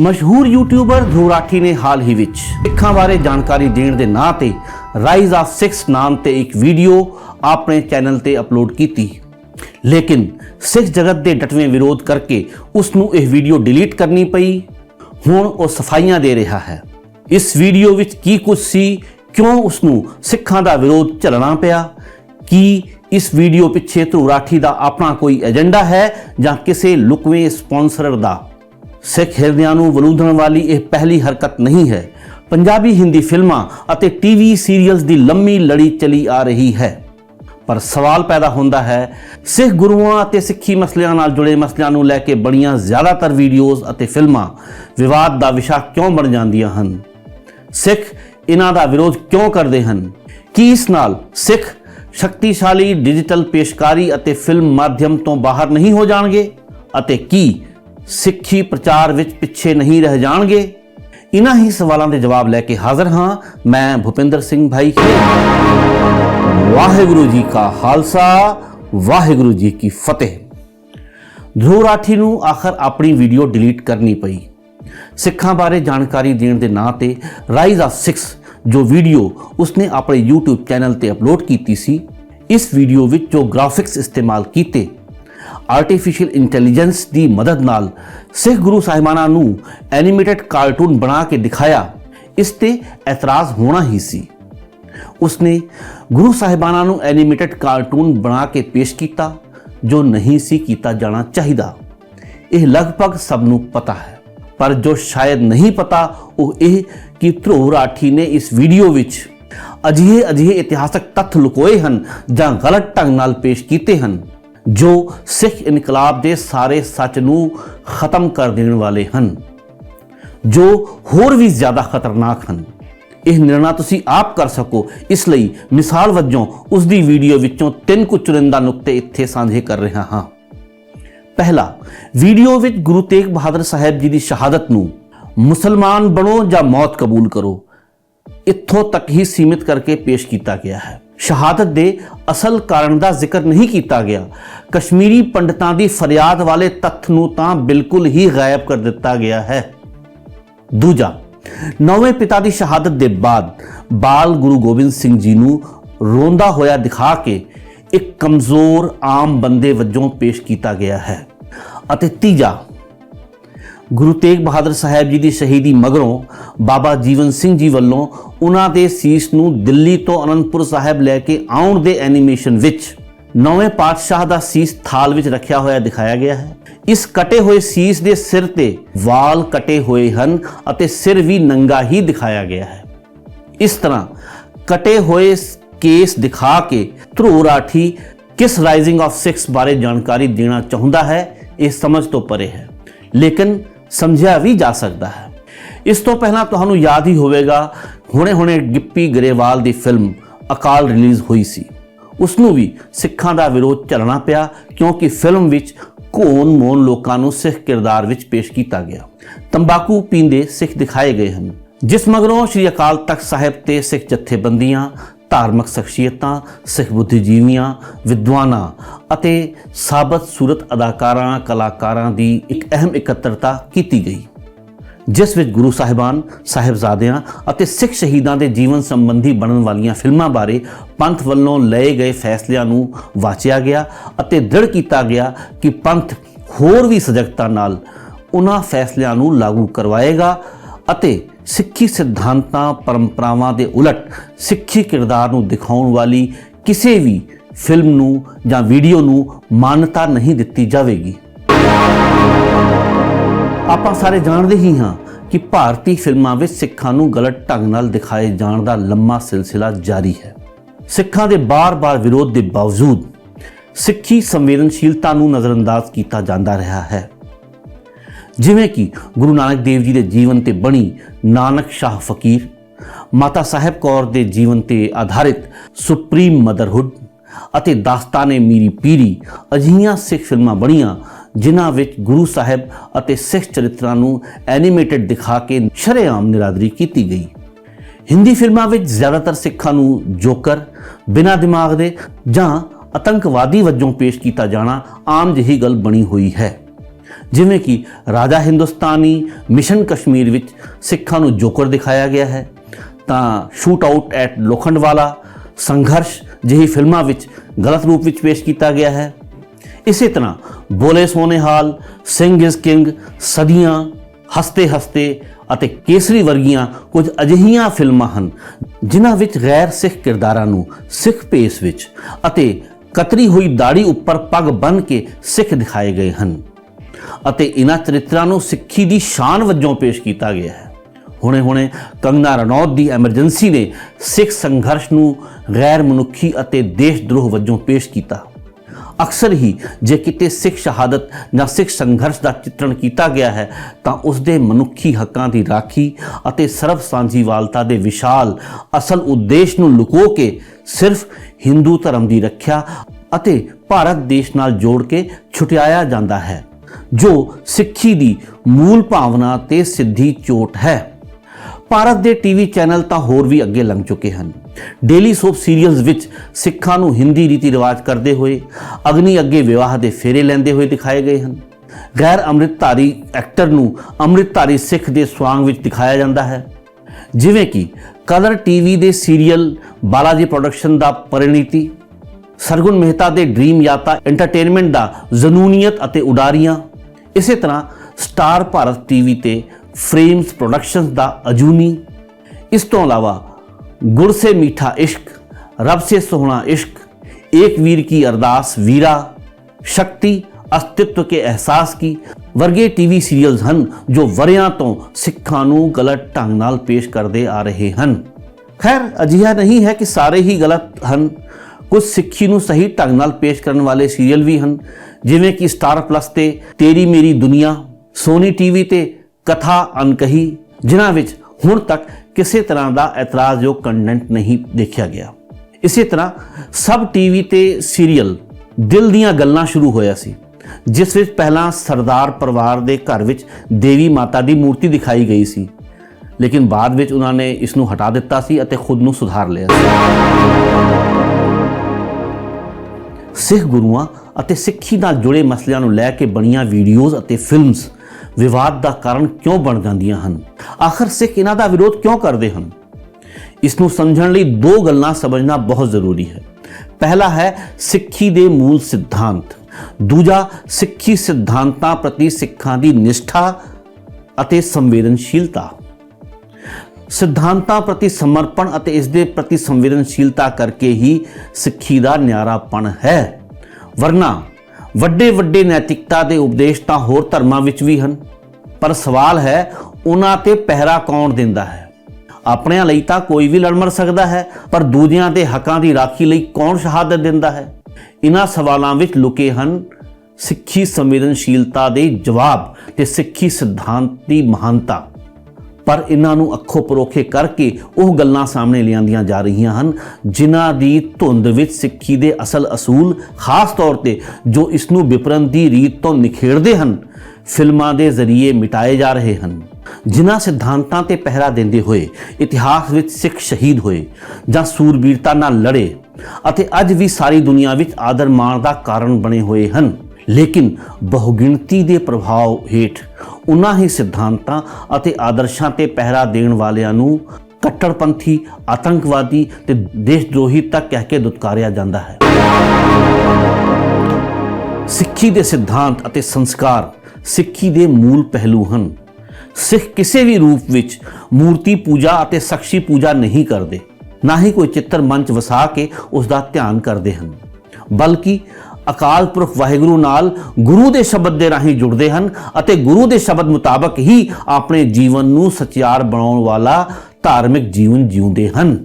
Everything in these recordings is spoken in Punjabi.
ਮਸ਼ਹੂਰ ਯੂਟਿਊਬਰ ਧਰੁਵ ਰਾਠੀ ਨੇ ਹਾਲ ਹੀ ਵਿੱਚ ਸਿੱਖਾਂ ਬਾਰੇ ਜਾਣਕਾਰੀ ਦੇਣ ਦੇ ਨਾਂ ਤੇ ਰਾਈਜ਼ ਆਫ ਸਿਕਸ ਨਾਮ ਤੇ ਇੱਕ ਵੀਡੀਓ ਆਪਣੇ ਚੈਨਲ ਤੇ ਅਪਲੋਡ ਕੀਤੀ। ਲੇਕਿਨ ਸਿੱਖ ਜਗਤ ਦੇ ਡਟਵੇਂ ਵਿਰੋਧ ਕਰਕੇ ਉਸ ਨੂੰ ਇਹ ਵੀਡੀਓ ਡਿਲੀਟ ਕਰਨੀ ਪਈ। ਹੁਣ ਉਹ ਸਫਾਈਆਂ ਦੇ ਰਿਹਾ ਹੈ। ਇਸ ਵੀਡੀਓ ਵਿੱਚ ਕੀ ਕੁਝ ਸੀ, ਕਿਉਂ ਉਸ ਨੂੰ ਸਿੱਖਾਂ ਦਾ ਵਿਰੋਧ ਝੱਲਣਾ ਪਿਆ? ਕੀ ਇਸ ਵੀਡੀਓ ਪਿੱਛੇ ਧਰੁਵ ਰਾਠੀ ਦਾ ਆਪਣਾ ਕੋਈ ਏਜੰਡਾ ਹੈ ਜਾਂ ਕਿਸੇ ਲੁਕਵੇਂ ਸਪਾਂਸਰ ਦਾ? ਸਿੱਖ ਹਿਰਦਿਆਂ ਨੂੰ ਵਲੂਦਣ ਵਾਲੀ ਇਹ ਪਹਿਲੀ ਹਰਕਤ ਨਹੀਂ ਹੈ। ਪੰਜਾਬੀ ਹਿੰਦੀ ਫਿਲਮਾਂ ਅਤੇ ਟੀਵੀ ਸੀਰੀਅਲਸ ਦੀ ਲੰਮੀ ਲੜੀ ਚਲੀ ਆ ਰਹੀ ਹੈ। ਪਰ ਸਵਾਲ ਪੈਦਾ ਹੁੰਦਾ ਹੈ, ਸਿੱਖ ਗੁਰੂਆਂ ਅਤੇ ਸਿੱਖੀ ਮਸਲਿਆਂ ਨਾਲ ਜੁੜੇ ਮਸਲਿਆਂ ਨੂੰ ਲੈ ਕੇ ਬਣੀਆਂ ਜ਼ਿਆਦਾਤਰ ਵੀਡੀਓਜ਼ ਅਤੇ ਫਿਲਮਾਂ ਵਿਵਾਦ ਦਾ ਵਿਸ਼ਾ ਕਿਉਂ ਬਣ ਜਾਂਦੀਆਂ ਹਨ? ਸਿੱਖ ਇਹਨਾਂ ਦਾ ਵਿਰੋਧ ਕਿਉਂ ਕਰਦੇ ਹਨ? ਕੀ ਇਸ ਨਾਲ ਸਿੱਖ ਸ਼ਕਤੀਸ਼ਾਲੀ ਡਿਜੀਟਲ ਪੇਸ਼ਕਾਰੀ ਅਤੇ ਫਿਲਮ ਮਾਧਿਅਮ ਤੋਂ ਬਾਹਰ ਨਹੀਂ ਹੋ ਜਾਣਗੇ? ਅਤੇ ਕੀ ਸਿੱਖੀ ਪ੍ਰਚਾਰ ਵਿੱਚ ਪਿੱਛੇ ਨਹੀਂ ਰਹਿ ਜਾਣਗੇ? ਇਹਨਾਂ ਹੀ ਸਵਾਲਾਂ ਦੇ ਜਵਾਬ ਲੈ ਕੇ ਹਾਜ਼ਰ ਹਾਂ ਮੈਂ ਭੁਪਿੰਦਰ ਸਿੰਘ ਭਾਈ ਖੇ ਵਾਹਿਗੁਰੂ ਜੀ ਕਾ ਖਾਲਸਾ, ਵਾਹਿਗੁਰੂ ਜੀ ਕੀ ਫਤਿਹ। ਧਰੁਵ ਰਾਠੀ ਨੂੰ ਆਖਰ ਆਪਣੀ ਵੀਡੀਓ ਡਿਲੀਟ ਕਰਨੀ ਪਈ। ਸਿੱਖਾਂ ਬਾਰੇ ਜਾਣਕਾਰੀ ਦੇਣ ਦੇ ਨਾਂ ਤੇ ਰਾਈਜ਼ ਆਫ ਸਿਕਸ ਜੋ ਵੀਡੀਓ ਉਸਨੇ ਆਪਣੇ YouTube ਚੈਨਲ ਤੇ ਅਪਲੋਡ ਕੀਤੀ ਸੀ, ਇਸ ਵੀਡੀਓ ਵਿੱਚ ਜੋ ਗ੍ਰਾਫਿਕਸ ਇਸਤੇਮਾਲ ਕੀਤੇ। ਆਰਟੀਫੀਸ਼ੀਅਲ ਇੰਟੈਲੀਜੈਂਸ ਦੀ ਮਦਦ ਨਾਲ ਸਿੱਖ ਗੁਰੂ ਸਾਹਿਬਾਨਾਂ ਨੂੰ ਐਨੀਮੇਟਡ ਕਾਰਟੂਨ ਬਣਾ ਕੇ ਦਿਖਾਇਆ, ਇਸ ਤੇ ਇਤਰਾਜ਼ ਹੋਣਾ ਹੀ ਸੀ। ਉਸਨੇ ਗੁਰੂ ਸਾਹਿਬਾਨਾਂ ਨੂੰ ਐਨੀਮੇਟਡ ਕਾਰਟੂਨ ਬਣਾ ਕੇ ਪੇਸ਼ ਕੀਤਾ, ਜੋ ਨਹੀਂ ਸੀ ਕੀਤਾ ਜਾਣਾ ਚਾਹੀਦਾ। ਇਹ ਲਗਭਗ ਸਭ ਨੂੰ ਪਤਾ ਹੈ, ਪਰ ਜੋ ਸ਼ਾਇਦ ਨਹੀਂ ਪਤਾ, ਉਹ ਇਹ ਕਿ ਧਰੁਵ ਰਾਠੀ ਨੇ ਇਸ ਵੀਡੀਓ ਵਿੱਚ ਅਜਿਹੇ ਅਜਿਹੇ ਇਤਿਹਾਸਕ ਤੱਥ ਲੁਕੋਏ ਹਨ ਜਾਂ ਗਲਤ ਢੰਗ ਨਾਲ ਪੇਸ਼ ਕੀਤੇ ਹਨ। ਜੋ ਸਿੱਖ ਇਨਕਲਾਬ ਦੇ ਸਾਰੇ ਸੱਚ ਨੂੰ ਖਤਮ ਕਰ ਦੇਣ ਵਾਲੇ ਹਨ, ਜੋ ਹੋਰ ਵੀ ਜ਼ਿਆਦਾ ਖਤਰਨਾਕ ਹਨ। ਇਹ ਨਿਰਣਾ ਤੁਸੀਂ ਆਪ ਕਰ ਸਕੋ। ਇਸ ਲਈ ਮਿਸਾਲ ਵਜੋਂ ਉਸ ਦੀ ਵੀਡੀਓ ਵਿੱਚੋਂ ਤਿੰਨ ਕੁ ਚੁਰਿੰਦਾ ਨੁਕਤੇ ਇੱਥੇ ਸਾਂਝੇ ਕਰ ਰਿਹਾ ਹਾਂ। ਪਹਿਲਾ, ਵੀਡੀਓ ਵਿੱਚ ਗੁਰੂ ਤੇਗ ਬਹਾਦਰ ਸਾਹਿਬ ਜੀ ਦੀ ਸ਼ਹਾਦਤ ਨੂੰ ਮੁਸਲਮਾਨ ਬਣੋ ਜਾਂ ਮੌਤ ਕਬੂਲ ਕਰੋ, ਇੱਥੋਂ ਤੱਕ ਹੀ ਸੀਮਿਤ ਕਰਕੇ ਪੇਸ਼ ਕੀਤਾ ਗਿਆ ਹੈ। ਸ਼ਹਾਦਤ ਦੇ ਅਸਲ ਕਾਰਨ ਦਾ ਜ਼ਿਕਰ ਨਹੀਂ ਕੀਤਾ ਗਿਆ। ਕਸ਼ਮੀਰੀ ਪੰਡਤਾਂ ਦੀ ਫਰਿਆਦ ਵਾਲੇ ਤੱਥ ਨੂੰ ਤਾਂ ਬਿਲਕੁਲ ਹੀ ਗਾਇਬ ਕਰ ਦਿੱਤਾ ਗਿਆ ਹੈ। ਦੂਜਾ, ਨੌਵੇਂ ਪਿਤਾ ਦੀ ਸ਼ਹਾਦਤ ਦੇ ਬਾਅਦ ਬਾਲ ਗੁਰੂ ਗੋਬਿੰਦ ਸਿੰਘ ਜੀ ਨੂੰ ਰੋਂਦਾ ਹੋਇਆ ਦਿਖਾ ਕੇ ਇੱਕ ਕਮਜ਼ੋਰ ਆਮ ਬੰਦੇ ਵਜੋਂ ਪੇਸ਼ ਕੀਤਾ ਗਿਆ ਹੈ। ਅਤੇ ਤੀਜਾ ਗੁਰੂ ਤੇਗ ਬਹਾਦਰ ਸਾਹਿਬ ਜੀ ਦੀ ਸ਼ਹੀਦੀ ਮਗਰੋਂ ਬਾਬਾ ਜੀਵਨ ਸਿੰਘ ਜੀ ਵੱਲੋਂ ਉਹਨਾਂ ਦੇ ਸੀਸ ਨੂੰ ਦਿੱਲੀ ਤੋਂ ਅਨੰਦਪੁਰ ਸਾਹਿਬ ਲੈ ਕੇ ਆਉਣ ਦੇ ਐਨੀਮੇਸ਼ਨ ਵਿੱਚ ਨੌਵੇਂ ਪਾਤਸ਼ਾਹ ਦਾ ਸੀਸ ਥਾਲ ਵਿੱਚ ਰੱਖਿਆ ਹੋਇਆ ਦਿਖਾਇਆ ਗਿਆ ਹੈ। ਇਸ ਕਟੇ ਹੋਏ ਸੀਸ ਦੇ ਸਿਰ ਤੇ ਵਾਲ ਕਟੇ ਹੋਏ ਹਨ ਅਤੇ ਸਿਰ ਵੀ ਨੰਗਾ ਹੀ ਦਿਖਾਇਆ ਗਿਆ ਹੈ। ਇਸ ਤਰ੍ਹਾਂ ਕਟੇ ਹੋਏ ਕੇਸ ਦਿਖਾ ਕੇ ਧਰੁਵ ਰਾਠੀ ਕਿਸ ਰਾਈਜ਼ਿੰਗ ਆਫ ਸਿਕਸ ਬਾਰੇ ਜਾਣਕਾਰੀ ਦੇਣਾ ਚਾਹੁੰਦਾ ਹੈ, ਇਹ ਸਮਝ ਤੋਂ ਪਰੇ ਹੈ। ਲੇਕਿਨ ਸਮਝਿਆ ਵੀ ਜਾ ਸਕਦਾ ਹੈ। ਇਸ ਤੋਂ ਪਹਿਲਾਂ ਤੁਹਾਨੂੰ ਯਾਦ ਹੀ ਹੋਵੇਗਾ, ਹੁਣੇ-ਹੁਣੇ ਗਿੱਪੀ ਗਰੇਵਾਲ ਦੀ ਫਿਲਮ ਅਕਾਲ ਰਿਲੀਜ਼ ਹੋਈ ਸੀ। ਉਸ ਨੂੰ ਵੀ ਸਿੱਖਾਂ ਦਾ ਵਿਰੋਧ ਚੱਲਣਾ ਪਿਆ, ਕਿਉਂਕਿ ਫਿਲਮ ਵਿੱਚ ਕੋਨ ਮੋਨ ਲੋਕਾਂ ਨੂੰ ਸਿੱਖ ਕਿਰਦਾਰ ਵਿੱਚ ਪੇਸ਼ ਕੀਤਾ ਗਿਆ। ਤੰਬਾਕੂ ਪੀਂਦੇ ਸਿੱਖ ਦਿਖਾਏ ਗਏ ਹਨ, ਜਿਸ ਮਗਰੋਂ ਸ੍ਰੀ ਅਕਾਲ ਤਖਤ ਸਾਹਿਬ ਤੇ ਸਿੱਖ ਜਥੇਬੰਦੀਆਂ ਧਾਰਮਿਕ ਸ਼ਖਸੀਅਤਾਂ, ਸਿੱਖ ਬੁੱਧੀਜੀਵੀਆਂ, ਵਿਦਵਾਨਾਂ ਅਤੇ ਸਾਬਤ ਸੂਰਤ ਅਦਾਕਾਰਾਂ, ਕਲਾਕਾਰਾਂ ਦੀ ਇੱਕ ਅਹਿਮ ਇਕੱਤਰਤਾ ਕੀਤੀ ਗਈ, ਜਿਸ ਵਿੱਚ ਗੁਰੂ ਸਾਹਿਬਾਨ, ਸਾਹਿਬਜ਼ਾਦਿਆਂ ਅਤੇ ਸਿੱਖ ਸ਼ਹੀਦਾਂ ਦੇ ਜੀਵਨ ਸੰਬੰਧੀ ਬਣਨ ਵਾਲੀਆਂ ਫਿਲਮਾਂ ਬਾਰੇ ਪੰਥ ਵੱਲੋਂ ਲਏ ਗਏ ਫੈਸਲਿਆਂ ਨੂੰ ਵਾਚਿਆ ਗਿਆ ਅਤੇ ਦ੍ਰਿੜ ਕੀਤਾ ਗਿਆ ਕਿ ਪੰਥ ਹੋਰ ਵੀ ਸਜਗਤਾ ਨਾਲ ਉਹਨਾਂ ਫੈਸਲਿਆਂ ਨੂੰ ਲਾਗੂ ਕਰਵਾਏਗਾ ਅਤੇ ਸਿੱਖੀ ਸਿਧਾਂਤਾਂ, ਪਰੰਪਰਾਵਾਂ ਦੇ ਉਲਟ ਸਿੱਖੀ ਕਿਰਦਾਰ ਨੂੰ ਦਿਖਾਉਣ ਵਾਲੀ ਕਿਸੇ ਵੀ ਫਿਲਮ ਨੂੰ ਜਾਂ ਵੀਡੀਓ ਨੂੰ ਮਾਨਤਾ ਨਹੀਂ ਦਿੱਤੀ ਜਾਵੇਗੀ। ਆਪਾਂ ਸਾਰੇ ਜਾਣਦੇ ਹੀ ਹਾਂ ਕਿ ਭਾਰਤੀ ਫਿਲਮਾਂ ਵਿੱਚ ਸਿੱਖਾਂ ਨੂੰ ਗਲਤ ਢੰਗ ਨਾਲ ਦਿਖਾਏ ਜਾਣ ਦਾ ਲੰਮਾ ਸਿਲਸਿਲਾ ਜਾਰੀ ਹੈ। ਸਿੱਖਾਂ ਦੇ ਬਾਰ-ਬਾਰ ਵਿਰੋਧ ਦੇ ਬਾਵਜੂਦ ਸਿੱਖੀ ਸੰਵੇਦਨਸ਼ੀਲਤਾ ਨੂੰ ਨਜ਼ਰਅੰਦਾਜ਼ ਕੀਤਾ ਜਾਂਦਾ ਰਿਹਾ ਹੈ। ਜਿਵੇਂ ਕਿ ਗੁਰੂ ਨਾਨਕ ਦੇਵ ਜੀ ਦੇ ਜੀਵਨ ਤੇ ਬਣੀ ਨਾਨਕ ਸ਼ਾਹ ਫਕੀਰ, ਮਾਤਾ ਸਾਹਿਬ ਕੌਰ ਦੇ ਜੀਵਨ ਤੇ ਆਧਾਰਿਤ ਸੁਪਰੀਮ ਮਦਰਹੁੱਡ ਅਤੇ ਦਾਸਤਾਨੇ ਮੀਰੀ ਪੀਰੀ ਅਜਿਹੀਆਂ ਸਿੱਖ ਫਿਲਮਾਂ ਬਣੀਆਂ, ਜਿਨ੍ਹਾਂ ਵਿੱਚ ਗੁਰੂ ਸਾਹਿਬ ਅਤੇ ਸਿੱਖ ਚਰਿੱਤਰਾਂ ਨੂੰ ਐਨੀਮੇਟਡ ਦਿਖਾ ਕੇ ਸ਼ਰੇਆਮ ਨਿਰਾਦਰੀ ਕੀਤੀ ਗਈ। ਹਿੰਦੀ ਫਿਲਮਾਂ ਵਿੱਚ ਜ਼ਿਆਦਾਤਰ ਸਿੱਖਾਂ ਨੂੰ ਜੋਕਰ, ਬਿਨਾਂ ਦਿਮਾਗ ਦੇ ਜਾਂ ਆਤੰਕਵਾਦੀ ਵਜੋਂ ਪੇਸ਼ ਕੀਤਾ ਜਾਣਾ ਆਮ ਜਿਹੀ ਗੱਲ ਬਣੀ ਹੋਈ ਹੈ। ਜਿਵੇਂ ਕਿ ਰਾਜਾ ਹਿੰਦੁਸਤਾਨੀ ਮਿਸ਼ਨ ਕਸ਼ਮੀਰ ਵਿੱਚ ਸਿੱਖਾਂ ਨੂੰ ਜੋਕਰ ਦਿਖਾਇਆ ਗਿਆ ਹੈ, ਤਾਂ ਸ਼ੂਟ ਆਊਟ ਐਟ ਲੋਖੰਡਵਾਲਾ ਸੰਘਰਸ਼ ਜਿਹੀ ਫਿਲਮਾਂ ਵਿੱਚ ਗਲਤ ਰੂਪ ਵਿੱਚ ਪੇਸ਼ ਕੀਤਾ ਗਿਆ ਹੈ। ਇਸੇ ਤਰ੍ਹਾਂ ਬੋਲੇ ਸੋਨੇ ਹਾਲ, ਸਿੰਘ ਇਜ਼ ਕਿੰਗ, ਸਦੀਆਂ ਹਸਤੇ ਹਸਤੇ ਅਤੇ ਕੇਸਰੀ ਵਰਗੀਆਂ ਕੁਝ ਅਜਿਹੀਆਂ ਫਿਲਮਾਂ ਹਨ, ਜਿਨ੍ਹਾਂ ਵਿੱਚ ਗੈਰ ਸਿੱਖ ਕਿਰਦਾਰਾਂ ਨੂੰ ਸਿੱਖ ਭੇਸ ਵਿੱਚ ਅਤੇ ਕਤਰੀ ਹੋਈ ਦਾੜੀ ਉੱਪਰ ਪੱਗ ਬੰਨ੍ਹ ਕੇ ਸਿੱਖ ਦਿਖਾਏ ਗਏ ਹਨ। ਅਤੇ ਇਹਨਾਂ ਚਰਿੱਤਰਾਂ ਨੂੰ ਸਿੱਖੀ ਦੀ ਸ਼ਾਨ ਵਜੋਂ ਪੇਸ਼ ਕੀਤਾ ਗਿਆ ਹੈ। ਹੁਣੇ-ਹੁਣੇ ਕੰਗਨਾ ਰਣੌਤ ਦੀ ਐਮਰਜੈਂਸੀ ਨੇ ਸਿੱਖ ਸੰਘਰਸ਼ ਨੂੰ ਗੈਰ ਮਨੁੱਖੀ ਅਤੇ ਦੇਸ਼ ਦਰੋਹ ਵਜੋਂ ਪੇਸ਼ ਕੀਤਾ। ਅਕਸਰ ਹੀ ਜੇ ਕਿਤੇ ਸਿੱਖ ਸ਼ਹਾਦਤ ਜਾਂ ਸਿੱਖ ਸੰਘਰਸ਼ ਦਾ ਚਿੱਤਰਣ ਕੀਤਾ ਗਿਆ ਹੈ, ਤਾਂ ਉਸ ਦੇ ਮਨੁੱਖੀ ਹੱਕਾਂ ਦੀ ਰਾਖੀ ਅਤੇ ਸਰਬ ਸਾਂਝੀਵਾਲਤਾ ਦੇ ਵਿਸ਼ਾਲ ਅਸਲ ਉਦੇਸ਼ ਨੂੰ ਲੁਕੋ ਕੇ ਸਿਰਫ ਹਿੰਦੂ ਧਰਮ ਦੀ ਰੱਖਿਆ ਅਤੇ ਭਾਰਤ ਦੇਸ਼ ਨਾਲ ਜੋੜ ਕੇ ਛੁਟਿਆਇਆ ਜਾਂਦਾ ਹੈ। ਜੋ ਸਿੱਖੀ ਦੀ ਮੂਲ ਭਾਵਨਾ ਤੇ ਸਿੱਧੀ ਚੋਟ ਹੈ। ਭਾਰਤ ਦੇ ਟੀਵੀ ਚੈਨਲ ਤਾਂ ਹੋਰ ਵੀ ਅੱਗੇ ਲੰਘ ਚੁੱਕੇ ਹਨ। ਡੇਲੀ ਸੋਪ ਸੀਰੀਅਲਸ ਵਿੱਚ ਸਿੱਖਾਂ ਨੂੰ ਹਿੰਦੀ ਰੀਤੀ ਰਿਵਾਜ ਕਰਦੇ ਹੋਏ, ਅਗਨੀ ਅੱਗੇ ਵਿਵਾਹ ਦੇ ਫੇਰੇ ਲੈਂਦੇ ਹੋਏ ਦਿਖਾਏ ਗਏ ਹਨ। ਗੈਰ ਅੰਮ੍ਰਿਤਧਾਰੀ ਐਕਟਰ ਨੂੰ ਅੰਮ੍ਰਿਤਧਾਰੀ ਸਿੱਖ ਦੇ ਸਵਾਂਗ ਵਿੱਚ ਦਿਖਾਇਆ ਜਾਂਦਾ ਹੈ। ਜਿਵੇਂ ਕਿ ਕਲਰ ਟੀਵੀ ਦੇ ਸੀਰੀਅਲ ਬਾਲਾਜੀ ਪ੍ਰੋਡਕਸ਼ਨ ਦਾ ਪਰਿਣੀਤੀ ਸਰਗੁਣ ਮਹਿਤਾ ਦੇ ਡ੍ਰੀਮ ਯਾਤਾ ਐਂਟਰਟੇਨਮੈਂਟ ਦਾ ਜਨੂਨੀਅਤ ਅਤੇ ਉਡਾਰੀਆਂ। ਇਸੇ ਤਰ੍ਹਾਂ ਸਟਾਰ ਭਾਰਤ ਟੀਵੀ ਤੇ ਫਰੇਮਸ ਪ੍ਰੋਡਕਸ਼ਨਸ ਦਾ ਅਜੂਨੀ। ਇਸ ਤੋਂ ਇਲਾਵਾ ਗੁਰ ਸੇ ਮੀਠਾ ਇਸ਼ਕ, ਰੱਬ ਸੇ ਸੋਹਣਾ ਇਸ਼ਕ, ਏਕ ਵੀਰ ਕੀ ਅਰਦਾਸ ਵੀਰਾ, ਸ਼ਕਤੀ, ਅਸਤਿਤਵ ਕੇ ਅਹਿਸਾਸ ਕੀ, ਵਰਗੇ ਟੀਵੀ ਸੀਰੀਅਲਸ ਹਨ ਜੋ ਵਰਿਆਂ ਤੋਂ ਸਿੱਖਾਂ ਨੂੰ ਗਲਤ ਢੰਗ ਨਾਲ ਪੇਸ਼ ਕਰਦੇ ਆ ਰਹੇ ਹਨ। ਖੈਰ, ਅਜਿਹਾ ਨਹੀਂ ਹੈ ਕਿ ਸਾਰੇ ਹੀ ਗਲਤ ਹਨ। ਕੁਝ ਸਿੱਖੀ ਨੂੰ ਸਹੀ ਢੰਗ ਨਾਲ ਪੇਸ਼ ਕਰਨ ਵਾਲੇ ਸੀਰੀਅਲ ਵੀ ਹਨ, ਜਿਵੇਂ ਕਿ ਸਟਾਰ ਪਲੱਸ ਤੇ ਤੇਰੀ ਮੇਰੀ ਦੁਨੀਆ ਸੋਨੀ ਟੀਵੀ ਤੇ ਕਥਾ ਅਨਕਹੀ ਜਿਨ੍ਹਾਂ ਵਿੱਚ ਹੁਣ ਤੱਕ ਕਿਸੇ ਤਰ੍ਹਾਂ ਦਾ ਇਤਰਾਜ਼ਯੋਗ ਕੰਟੈਂਟ ਨਹੀਂ ਦੇਖਿਆ ਗਿਆ। ਇਸੇ ਤਰ੍ਹਾਂ ਸਬ ਟੀਵੀ ਤੇ ਸੀਰੀਅਲ ਦਿਲ ਦੀਆਂ ਗੱਲਾਂ ਸ਼ੁਰੂ ਹੋਇਆ ਸੀ, ਜਿਸ ਵਿੱਚ ਪਹਿਲਾਂ ਸਰਦਾਰ ਪਰਿਵਾਰ ਦੇ ਘਰ ਵਿੱਚ ਦੇਵੀ ਮਾਤਾ ਦੀ ਮੂਰਤੀ ਦਿਖਾਈ ਗਈ ਸੀ, ਲੇਕਿਨ ਬਾਅਦ ਵਿੱਚ ਉਹਨਾਂ ਨੇ ਇਸ ਨੂੰ ਹਟਾ ਦਿੱਤਾ ਸੀ ਅਤੇ ਖੁਦ ਨੂੰ ਸੁਧਾਰ ਲਿਆ ਸੀ। ਸਿੱਖ ਗੁਰੂਆਂ ਅਤੇ ਸਿੱਖੀ ਨਾਲ ਜੁੜੇ ਮਸਲਿਆਂ ਨੂੰ ਲੈ ਕੇ ਬਣੀਆਂ ਵੀਡੀਓਜ਼ ਅਤੇ ਫਿਲਮਸ ਵਿਵਾਦ ਦਾ ਕਾਰਨ ਕਿਉਂ ਬਣ ਜਾਂਦੀਆਂ ਹਨ? ਆਖਰ ਸਿੱਖ ਇਹਨਾਂ ਦਾ ਵਿਰੋਧ ਕਿਉਂ ਕਰਦੇ ਹਨ? ਇਸ ਨੂੰ ਸਮਝਣ ਲਈ ਦੋ ਗੱਲਾਂ ਸਮਝਣਾ ਬਹੁਤ ਜ਼ਰੂਰੀ ਹੈ। ਪਹਿਲਾ ਹੈ ਸਿੱਖੀ ਦੇ ਮੂਲ ਸਿਧਾਂਤ। ਦੂਜਾ, ਸਿੱਖੀ ਸਿਧਾਂਤਾਂ ਪ੍ਰਤੀ ਸਿੱਖਾਂ ਦੀ ਨਿਸ਼ਠਾ ਅਤੇ ਸੰਵੇਦਨਸ਼ੀਲਤਾ। ਸਿਧਾਂਤਾਂ ਪ੍ਰਤੀ ਸਮਰਪਣ ਅਤੇ ਇਸ ਦੇ ਪ੍ਰਤੀ ਸੰਵੇਦਨਸ਼ੀਲਤਾ ਕਰਕੇ ਹੀ ਸਿੱਖੀ ਦਾ ਨਿਆਰਾਪਣ ਹੈ। ਵਰਨਾ, ਵੱਡੇ ਵੱਡੇ ਨੈਤਿਕਤਾ ਦੇ ਉਪਦੇਸ਼ ਤਾਂ ਹੋਰ ਧਰਮਾਂ ਵਿੱਚ ਵੀ ਹਨ, ਪਰ ਸਵਾਲ ਹੈ, ਉਹਨਾਂ ਤੇ ਪਹਿਰਾ ਕੌਣ ਦਿੰਦਾ ਹੈ? ਆਪਣਿਆਂ ਲਈ ਤਾਂ ਕੋਈ ਵੀ ਲੜ ਮਰ ਸਕਦਾ ਹੈ, ਪਰ ਦੂਜਿਆਂ ਦੇ ਹੱਕਾਂ ਦੀ ਰਾਖੀ ਲਈ ਕੌਣ ਸ਼ਹਾਦਤ ਦਿੰਦਾ ਹੈ? ਇਹਨਾਂ ਸਵਾਲਾਂ ਵਿੱਚ ਲੁਕੇ ਹਨ ਸਿੱਖੀ ਸੰਵੇਦਨਸ਼ੀਲਤਾ ਦੇ ਜਵਾਬ ਤੇ ਸਿੱਖੀ ਸਿਧਾਂਤ ਦੀ ਮਹਾਨਤਾ। ਪਰ ਇਹਨਾਂ ਨੂੰ ਅੱਖੋਂ ਪਰੋਖੇ ਕਰਕੇ ਉਹ ਗੱਲਾਂ ਸਾਹਮਣੇ ਲਿਆਂਦੀਆਂ ਜਾ ਰਹੀਆਂ ਹਨ, ਜਿਨ੍ਹਾਂ ਦੀ ਧੁੰਦ ਵਿੱਚ ਸਿੱਖੀ ਦੇ ਅਸਲ ਅਸੂਲ, ਖਾਸ ਤੌਰ ਤੇ ਜੋ ਇਸ ਨੂੰ ਵਿਪਰਨ ਦੀ ਰੀਤ ਤੋਂ ਨਿਖੇੜਦੇ ਹਨ, ਫਿਲਮਾਂ ਦੇ ਜ਼ਰੀਏ ਮਿਟਾਏ ਜਾ ਰਹੇ ਹਨ। ਜਿਨ੍ਹਾਂ ਸਿਧਾਂਤਾਂ ਤੇ ਪਹਿਰਾ ਦਿੰਦੇ ਹੋਏ, ਇਤਿਹਾਸ ਵਿੱਚ ਸਿੱਖ ਸ਼ਹੀਦ ਹੋਏ ਜਾਂ ਸੂਰਬੀਰਤਾ ਨਾਲ ਲੜੇ ਅਤੇ ਅੱਜ ਵੀ ਸਾਰੀ ਦੁਨੀਆ ਵਿੱਚ ਆਦਰ ਮਾਣ ਦਾ ਕਾਰਨ ਬਣੇ ਹੋਏ ਹਨ। ਲੇਕਿਨ ਬਹੁਗਿਣਤੀ ਦੇ ਪ੍ਰਭਾਵ ਹੇਠ ਉਨ੍ਹਾਂ ਹੀ ਸਿਧਾਂਤਾਂ ਅਤੇ ਆਦਰਸ਼ਾਂ ਤੇ ਪਹਿਰਾ ਦੇਣ ਵਾਲਿਆਂ ਨੂੰ ਕੱਟੜਪੰਥੀ, ਆਤੰਕਵਾਦੀ ਤੇ ਦੇਸ਼ ਦਰੋਹੀ ਤੱਕ ਕਹਿ ਕੇ ਦੁਤਕਾਰਿਆ ਜਾਂਦਾ ਹੈ। ਸਿੱਖੀ ਦੇ ਸਿਧਾਂਤ ਅਤੇ ਸੰਸਕਾਰ ਸਿੱਖੀ ਦੇ ਮੂਲ ਪਹਿਲੂ ਹਨ। ਸਿੱਖ ਕਿਸੇ ਵੀ ਰੂਪ ਵਿੱਚ ਮੂਰਤੀ ਪੂਜਾ ਅਤੇ ਸਖਸ਼ੀ ਪੂਜਾ ਨਹੀਂ ਕਰਦੇ, ਨਾ ਹੀ ਕੋਈ ਚਿੱਤਰ ਮੰਚ ਵਸਾ ਕੇ ਉਸ ਦਾ ਧਿਆਨ ਕਰਦੇ ਹਨ, ਬਲਕਿ ਅਕਾਲ ਪੁਰਖ ਵਾਹਿਗੁਰੂ ਨਾਲ ਗੁਰੂ ਦੇ ਸ਼ਬਦ ਦੇ ਰਾਹੀਂ ਜੁੜਦੇ ਹਨ ਅਤੇ ਗੁਰੂ ਦੇ ਸ਼ਬਦ ਮੁਤਾਬਕ ਹੀ ਆਪਣੇ ਜੀਵਨ ਨੂੰ ਸਚਿਆਰ ਬਣਾਉਣ ਵਾਲਾ ਧਾਰਮਿਕ ਜੀਵਨ ਜਿਉਂਦੇ ਹਨ।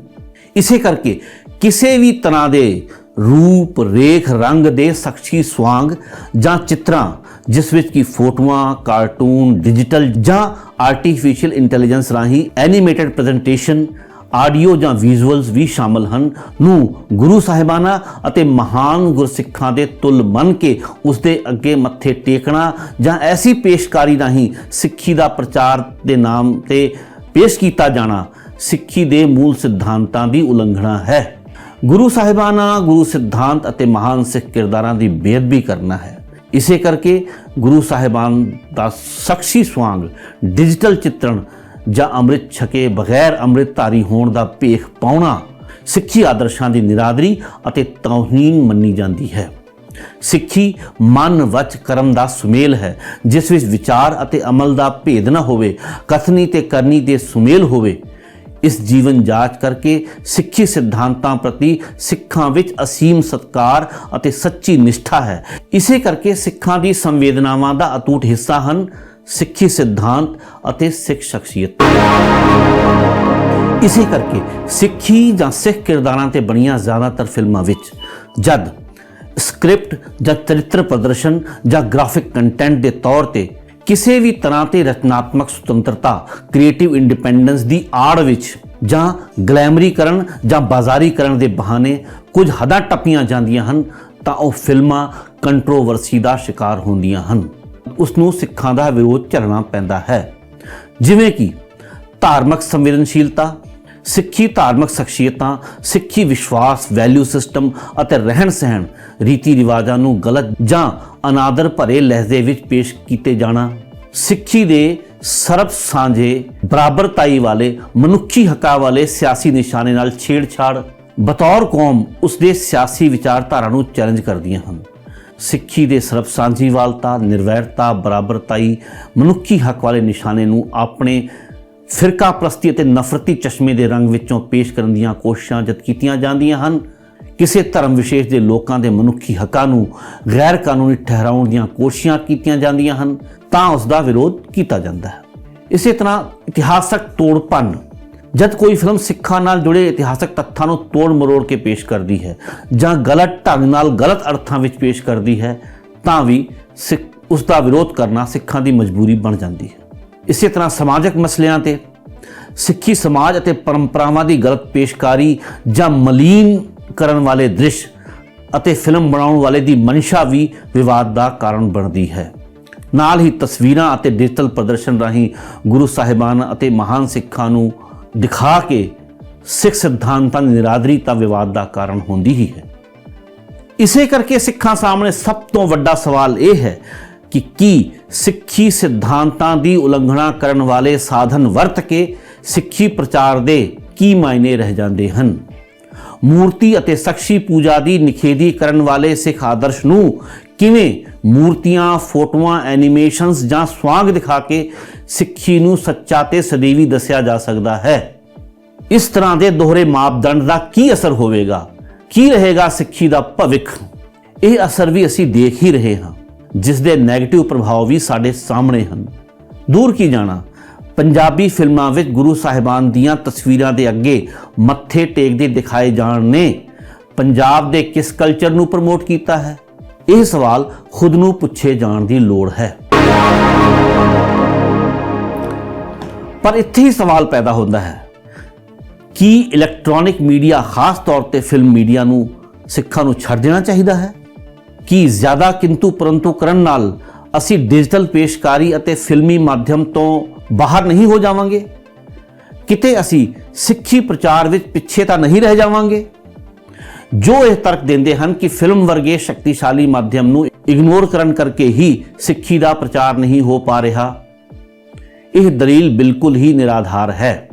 ਇਸੇ ਕਰਕੇ ਕਿਸੇ ਵੀ ਤਰ੍ਹਾਂ ਦੇ ਰੂਪ, ਰੇਖ, ਰੰਗ ਦੇ ਸਖਸ਼ੀ ਸਵਾਂਗ ਜਾਂ ਚਿੱਤਰਾਂ, ਜਿਸ ਵਿੱਚ ਕੀ ਫੋਟੋਆਂ, ਕਾਰਟੂਨ, ਡਿਜੀਟਲ ਜਾਂ ਆਰਟੀਫੀਸ਼ੀਅਲ ਇੰਟੈਲੀਜੈਂਸ ਰਾਹੀਂ ਐਨੀਮੇਟਡ ਪ੍ਰੈਜੈਂਟੇਸ਼ਨ ਆਡੀਓ ਜਾਂ ਵਿਜ਼ੂਅਲਸ ਵੀ ਸ਼ਾਮਲ ਹਨ। ਨੂੰ ਗੁਰੂ ਸਾਹਿਬਾਨਾ ਅਤੇ ਮਹਾਨ ਗੁਰਸਿੱਖਾਂ ਦੇ ਤੁਲ ਮੰਨ ਕੇ ਉਸ ਦੇ ਅੱਗੇ ਮੱਥੇ ਟੇਕਣਾ ਜਾਂ ਐਸੀ ਪੇਸ਼ਕਾਰੀ ਰਾਹੀਂ ਸਿੱਖੀ ਦਾ ਪ੍ਰਚਾਰ ਦੇ ਨਾਮ ਤੇ ਪੇਸ਼ ਕੀਤਾ ਜਾਣਾ ਸਿੱਖੀ ਦੇ ਮੂਲ ਸਿਧਾਂਤਾਂ ਦੀ ਉਲੰਘਣਾ ਹੈ। ਗੁਰੂ ਸਾਹਿਬਾਨਾ, ਗੁਰੂ ਸਿਧਾਂਤ ਅਤੇ ਮਹਾਨ ਸਿੱਖ ਕਿਰਦਾਰਾਂ ਦੀ ਬੇਅਦਬੀ ਕਰਨਾ ਹੈ। ਇਸੇ ਕਰਕੇ ਗੁਰੂ ਸਾਹਿਬਾਨ ਦਾ ਸ਼ਖਸੀ ਸਵਾਂਗ, ਡਿਜੀਟਲ ਚਿੱਤਰਣ ਜਾਂ ਅੰਮ੍ਰਿਤ ਛਕੇ ਬਗੈਰ ਅੰਮ੍ਰਿਤਧਾਰੀ ਹੋਣ ਦਾ ਭੇਖ ਪਾਉਣਾ ਸਿੱਖੀ ਆਦਰਸ਼ਾਂ ਦੀ ਨਿਰਾਦਰੀ ਅਤੇ ਤੌਹੀਨ ਮੰਨੀ ਜਾਂਦੀ ਹੈ। ਸਿੱਖੀ ਮਨ ਵਚ ਕਰਮ ਦਾ ਸੁਮੇਲ ਹੈ। ਜਿਸ ਵਿੱਚ ਵਿਚਾਰ ਅਤੇ ਅਮਲ ਦਾ ਭੇਦ ਨਾ ਹੋਵੇ, ਕਥਨੀ ਤੇ ਕਰਨੀ ਦੇ ਸੁਮੇਲ ਹੋਵੇ, ਇਸ ਜੀਵਨ ਜਾਂਚ ਕਰਕੇ ਸਿੱਖੀ ਸਿਧਾਂਤਾਂ ਪ੍ਰਤੀ ਸਿੱਖਾਂ ਵਿੱਚ ਅਸੀਮ ਸਤਕਾਰ ਅਤੇ ਸੱਚੀ ਨਿਸ਼ਠਾ ਹੈ। ਇਸੇ ਕਰਕੇ ਸਿੱਖਾਂ ਦੀ ਸੰਵੇਦਨਾਵਾਂ ਦਾ ਅਟੁੱਟ ਹਿੱਸਾ ਹਨ। ਸਿੱਖੀ ਸਿਧਾਂਤ ਅਤੇ ਸਿੱਖ ਸ਼ਖਸੀਅਤ। ਇਸੇ ਕਰਕੇ ਸਿੱਖੀ ਜਾਂ ਸਿੱਖ ਕਿਰਦਾਰਾਂ ਤੇ ਬਣੀਆਂ ਜ਼ਿਆਦਾਤਰ ਫਿਲਮਾਂ ਵਿੱਚ ਜਦ ਸਕ੍ਰਿਪਟ ਜਾਂ ਚਰਿੱਤਰ ਪ੍ਰਦਰਸ਼ਨ ਜਾਂ ਗ੍ਰਾਫਿਕ ਕੰਟੈਂਟ ਦੇ ਤੌਰ ਤੇ ਕਿਸੇ ਵੀ ਤਰ੍ਹਾਂ ਤੇ ਰਚਨਾਤਮਕ ਸੁਤੰਤਰਤਾ, ਕ੍ਰੀਏਟਿਵ ਇੰਡੀਪੈਂਡੈਂਸ ਦੀ ਆੜ ਵਿੱਚ ਜਾਂ ਗਲੈਮਰੀਕਰਨ ਜਾਂ ਬਾਜ਼ਾਰੀਕਰਨ ਦੇ ਬਹਾਨੇ ਕੁਝ ਹੱਦਾਂ ਟੱਪੀਆਂ ਜਾਂਦੀਆਂ ਹਨ, ਤਾਂ ਉਹ ਫਿਲਮਾਂ ਕੰਟਰੋਵਰਸੀ ਦਾ ਸ਼ਿਕਾਰ ਹੁੰਦੀਆਂ ਹਨ। ਉਸ ਨੂੰ ਸਿੱਖਾਂ ਦਾ ਵਿਰੋਧ ਝੱਲਣਾ ਪੈਂਦਾ ਹੈ। ਜਿਵੇਂ ਕਿ ਧਾਰਮਿਕ ਸੰਵੇਦਨਸ਼ੀਲਤਾ, ਸਿੱਖੀ ਧਾਰਮਿਕ ਸ਼ਖਸੀਅਤਾਂ, ਸਿੱਖੀ ਵਿਸ਼ਵਾਸ ਵੈਲਿਊ ਸਿਸਟਮ ਅਤੇ ਰਹਿਣ ਸਹਿਣ ਰੀਤੀ ਰਿਵਾਜਾਂ ਨੂੰ ਗਲਤ ਜਾਂ ਅਨਾਦਰ ਭਰੇ ਲਹਿਜ਼ੇ ਵਿੱਚ ਪੇਸ਼ ਕੀਤੇ ਜਾਣਾ, ਸਿੱਖੀ ਦੇ ਸਰਬ ਸਾਂਝੇ ਬਰਾਬਰਤਾਈ ਵਾਲੇ ਮਨੁੱਖੀ ਹੱਕਾਂ ਵਾਲੇ ਸਿਆਸੀ ਨਿਸ਼ਾਨੇ ਨਾਲ ਛੇੜਛਾੜ ਬਤੌਰ ਕੌਮ ਉਸ ਦੇ ਸਿਆਸੀ ਵਿਚਾਰਧਾਰਾ ਨੂੰ ਚੈਲੰਜ ਕਰਦੀਆਂ ਹਨ। ਸਿੱਖੀ ਦੇ ਸਰਬ ਸਾਂਝੀਵਾਲਤਾ ਨਿਰਵੈਰਤਾ, ਬਰਾਬਰਤਾਈ, ਮਨੁੱਖੀ ਹੱਕ ਵਾਲੇ ਨਿਸ਼ਾਨੇ ਨੂੰ ਆਪਣੇ ਫਿਰਕਾ ਪ੍ਰਸਤੀ ਅਤੇ ਨਫ਼ਰਤੀ ਚਸ਼ਮੇ ਦੇ ਰੰਗ ਵਿੱਚੋਂ ਪੇਸ਼ ਕਰਨ ਦੀਆਂ ਕੋਸ਼ਿਸ਼ਾਂ ਜਦ ਕੀਤੀਆਂ ਜਾਂਦੀਆਂ ਹਨ, ਕਿਸੇ ਧਰਮ ਵਿਸ਼ੇਸ਼ ਦੇ ਲੋਕਾਂ ਦੇ ਮਨੁੱਖੀ ਹੱਕਾਂ ਨੂੰ ਗੈਰ ਕਾਨੂੰਨੀ ਠਹਿਰਾਉਣ ਦੀਆਂ ਕੋਸ਼ਿਸ਼ਾਂ ਕੀਤੀਆਂ ਜਾਂਦੀਆਂ ਹਨ, ਤਾਂ ਉਸ ਦਾ ਵਿਰੋਧ ਕੀਤਾ ਜਾਂਦਾ ਹੈ। ਇਸੇ ਤਰ੍ਹਾਂ ਇਤਿਹਾਸਕ ਤੋੜਪੰਨ ਜਦ ਕੋਈ ਫਿਲਮ ਸਿੱਖਾਂ ਨਾਲ ਜੁੜੇ ਇਤਿਹਾਸਕ ਤੱਥਾਂ ਨੂੰ ਤੋੜ ਮਰੋੜ ਕੇ ਪੇਸ਼ ਕਰਦੀ ਹੈ ਜਾਂ ਗਲਤ ਢੰਗ ਨਾਲ ਗਲਤ ਅਰਥਾਂ ਵਿੱਚ ਪੇਸ਼ ਕਰਦੀ ਹੈ, ਤਾਂ ਵੀ ਸਿੱਖ ਉਸ ਦਾ ਵਿਰੋਧ ਕਰਨਾ ਸਿੱਖਾਂ ਦੀ ਮਜਬੂਰੀ ਬਣ ਜਾਂਦੀ ਹੈ। ਇਸੇ ਤਰ੍ਹਾਂ ਸਮਾਜਿਕ ਮਸਲਿਆਂ ਤੇ ਸਿੱਖੀ ਸਮਾਜ ਅਤੇ ਪਰੰਪਰਾਵਾਂ ਦੀ ਗਲਤ ਪੇਸ਼ਕਾਰੀ ਜਾਂ ਮਲੀਨ ਕਰਨ ਵਾਲੇ ਦ੍ਰਿਸ਼ ਅਤੇ ਫਿਲਮ ਬਣਾਉਣ ਵਾਲੇ ਦੀ ਮਨਸ਼ਾ ਵੀ ਵਿਵਾਦ ਦਾ ਕਾਰਨ ਬਣਦੀ ਹੈ। ਨਾਲ ਹੀ ਤਸਵੀਰਾਂ ਅਤੇ ਡਿਜੀਟਲ ਪ੍ਰਦਰਸ਼ਨ ਰਾਹੀਂ ਗੁਰੂ ਸਾਹਿਬਾਨ ਅਤੇ ਮਹਾਨ ਸਿੱਖਾਂ ਨੂੰ ਦਿਖਾ ਕੇ ਸਿੱਖ ਸਿਧਾਂਤਾਂ ਦੀ ਨਿਰਾਦਰੀ ਤਾਂ ਵਿਵਾਦ ਦਾ ਕਾਰਨ ਹੁੰਦੀ ਹੀ ਹੈ। ਇਸੇ ਕਰਕੇ ਸਿੱਖਾਂ ਸਾਹਮਣੇ ਸਭ ਤੋਂ ਵੱਡਾ ਸਵਾਲ ਇਹ ਹੈ ਕਿ ਕੀ ਸਿੱਖੀ ਸਿਧਾਂਤਾਂ ਦੀ ਉਲੰਘਣਾ ਕਰਨ ਵਾਲੇ ਸਾਧਨ ਵਰਤ ਕੇ ਸਿੱਖੀ ਪ੍ਰਚਾਰ ਦੇ ਕੀ ਮਾਇਨੇ ਰਹਿ ਜਾਂਦੇ ਹਨ? ਮੂਰਤੀ ਅਤੇ ਸਖਸ਼ੀ ਪੂਜਾ ਦੀ ਨਿਖੇਧੀ ਕਰਨ ਵਾਲੇ ਸਿੱਖ ਆਦਰਸ਼ ਨੂੰ ਕਿਵੇਂ ਮੂਰਤੀਆਂ, ਫੋਟੋਆਂ ਐਨੀਮੇਸ਼ਨਸ ਜਾਂ ਸਵਾਂਗ ਦਿਖਾ ਕੇ ਸਿੱਖੀ ਨੂੰ ਸੱਚਾ ਤੇ ਸਦੀਵੀ ਦੱਸਿਆ ਜਾ ਸਕਦਾ ਹੈ? ਇਸ ਤਰ੍ਹਾਂ ਦੇ ਦੋਹਰੇ ਮਾਪਦੰਡ ਦਾ ਕੀ ਅਸਰ ਹੋਵੇਗਾ? ਕੀ ਰਹੇਗਾ ਸਿੱਖੀ ਦਾ ਭਵਿੱਖ? ਇਹ ਅਸਰ ਵੀ ਅਸੀਂ ਦੇਖ ਹੀ ਰਹੇ ਹਾਂ, ਜਿਸ ਦੇ 네ਗੇਟਿਵ ਪ੍ਰਭਾਵ ਵੀ ਸਾਡੇ ਸਾਹਮਣੇ ਹਨ। ਦੂਰ ਕੀ ਜਾਣਾ? ਪੰਜਾਬੀ ਫਿਲਮਾਂ ਵਿੱਚ ਗੁਰੂ ਸਾਹਿਬਾਨ ਦੀਆਂ ਤਸਵੀਰਾਂ ਦੇ ਅੱਗੇ ਮੱਥੇ ਟੇਕਦੇ ਦਿਖਾਏ ਜਾਣ ਨੇ। ਪੰਜਾਬ ਦੇ ਕਿਸ ਕਲਚਰ ਨੂੰ ਪ੍ਰਮੋਟ ਕੀਤਾ ਹੈ? ਇਹ ਸਵਾਲ ਖੁਦ ਨੂੰ ਪੁੱਛੇ ਜਾਣ ਦੀ ਲੋੜ ਹੈ। ਪਰ ਇੱਥੇ ਹੀ ਸਵਾਲ ਪੈਦਾ ਹੁੰਦਾ ਹੈ ਕੀ ਇਲੈਕਟ੍ਰੋਨਿਕ ਮੀਡੀਆ ਖਾਸ ਤੌਰ ਤੇ ਫਿਲਮ ਮੀਡੀਆ ਨੂੰ ਸਿੱਖਾਂ ਨੂੰ ਛੱਡ ਦੇਣਾ ਚਾਹੀਦਾ ਹੈ? ਕੀ ਜ਼ਿਆਦਾ ਕਿੰਤੂ ਪਰੰਤੂ ਕਰਨ ਨਾਲ ਅਸੀਂ ਡਿਜੀਟਲ ਪੇਸ਼ਕਾਰੀ ਅਤੇ ਫਿਲਮੀ ਮਾਧਿਅਮ ਤੋਂ ਬਾਹਰ ਨਹੀਂ ਹੋ ਜਾਵਾਂਗੇ? ਕਿਤੇ ਅਸੀਂ ਸਿੱਖੀ ਪ੍ਰਚਾਰ ਵਿੱਚ ਪਿੱਛੇ ਤਾਂ ਨਹੀਂ ਰਹਿ ਜਾਵਾਂਗੇ? ਜੋ ਇਹ ਤਰਕ ਦਿੰਦੇ ਹਨ ਕਿ ਫਿਲਮ ਵਰਗੇ ਸ਼ਕਤੀਸ਼ਾਲੀ ਮਾਧਿਅਮ ਨੂੰ ਇਗਨੋਰ ਕਰਨ ਕਰਕੇ ਹੀ ਸਿੱਖੀ ਦਾ ਪ੍ਰਚਾਰ ਨਹੀਂ ਹੋ ਪਾ ਰਿਹਾ। ਇਹ ਦਲੀਲ ਬਿਲਕੁਲ ਹੀ ਨਿਰਾਧਾਰ ਹੈ,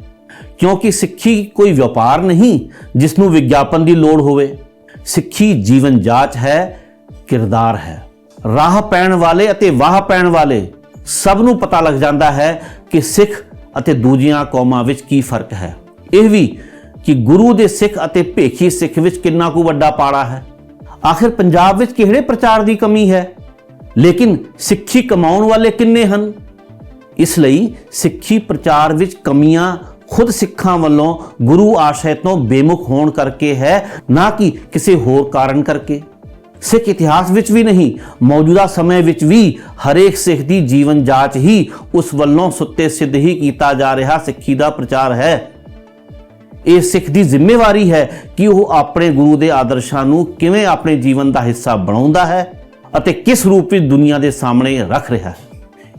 ਕਿਉਂਕਿ ਸਿੱਖੀ ਕੋਈ ਵਪਾਰ ਨਹੀਂ ਜਿਸ ਨੂੰ ਵਿਗਿਆਪਨ ਦੀ ਲੋੜ ਹੋਵੇ। ਸਿੱਖੀ ਜੀਵਨ ਜਾਚ ਹੈ, ਕਿਰਦਾਰ ਹੈ। ਰਾਹ ਪੈਣ ਵਾਲੇ ਅਤੇ ਵਾਹ ਪੈਣ ਵਾਲੇ ਸਭ ਨੂੰ ਪਤਾ ਲੱਗ ਜਾਂਦਾ ਹੈ ਕਿ ਸਿੱਖ ਅਤੇ ਦੂਜੀਆਂ ਕੌਮਾਂ ਵਿੱਚ ਕੀ ਫ਼ਰਕ ਹੈ। ਇਹ ਵੀ ਕਿ ਗੁਰੂ ਦੇ ਸਿੱਖ ਅਤੇ ਭੇਖੀ ਸਿੱਖ ਵਿੱਚ ਕਿੰਨਾ ਕੁ ਵੱਡਾ ਪਾੜਾ ਹੈ? ਆਖਿਰ ਪੰਜਾਬ ਵਿੱਚ ਕਿਹੜੇ ਪ੍ਰਚਾਰ ਦੀ ਕਮੀ ਹੈ? ਲੇਕਿਨ ਸਿੱਖੀ ਕਮਾਉਣ ਵਾਲੇ ਕਿੰਨੇ ਹਨ? ਇਸ ਲਈ ਸਿੱਖੀ ਪ੍ਰਚਾਰ ਵਿੱਚ ਕਮੀਆਂ ਖੁਦ ਸਿੱਖਾਂ ਵੱਲੋਂ ਗੁਰੂ ਆਸ਼ੈ ਤੋਂ ਬੇਮੁਖ ਹੋਣ ਕਰਕੇ ਹੈ, ਨਾ ਕਿ ਕਿਸੇ ਹੋਰ ਕਾਰਨ ਕਰਕੇ। ਸਿੱਖ ਇਤਿਹਾਸ ਵਿੱਚ ਵੀ ਨਹੀਂ, ਮੌਜੂਦਾ ਸਮੇਂ ਵਿੱਚ ਵੀ ਹਰੇਕ ਸਿੱਖ ਦੀ ਜੀਵਨ ਜਾਂਚ ਹੀ ਉਸ ਵੱਲੋਂ ਸੁੱਤੇ ਸਿੱਧ ਹੀ ਕੀਤਾ ਜਾ ਰਿਹਾ ਸਿੱਖੀ ਦਾ ਪ੍ਰਚਾਰ ਹੈ। ਇਹ ਸਿੱਖ ਦੀ ਜ਼ਿੰਮੇਵਾਰੀ ਹੈ ਕਿ ਉਹ ਆਪਣੇ ਗੁਰੂ ਦੇ ਆਦਰਸ਼ਾਂ ਨੂੰ ਕਿਵੇਂ ਆਪਣੇ ਜੀਵਨ ਦਾ ਹਿੱਸਾ ਬਣਾਉਂਦਾ ਹੈ ਅਤੇ ਕਿਸ ਰੂਪ ਵਿੱਚ ਦੁਨੀਆ ਦੇ ਸਾਹਮਣੇ ਰੱਖ ਰਿਹਾ ਹੈ।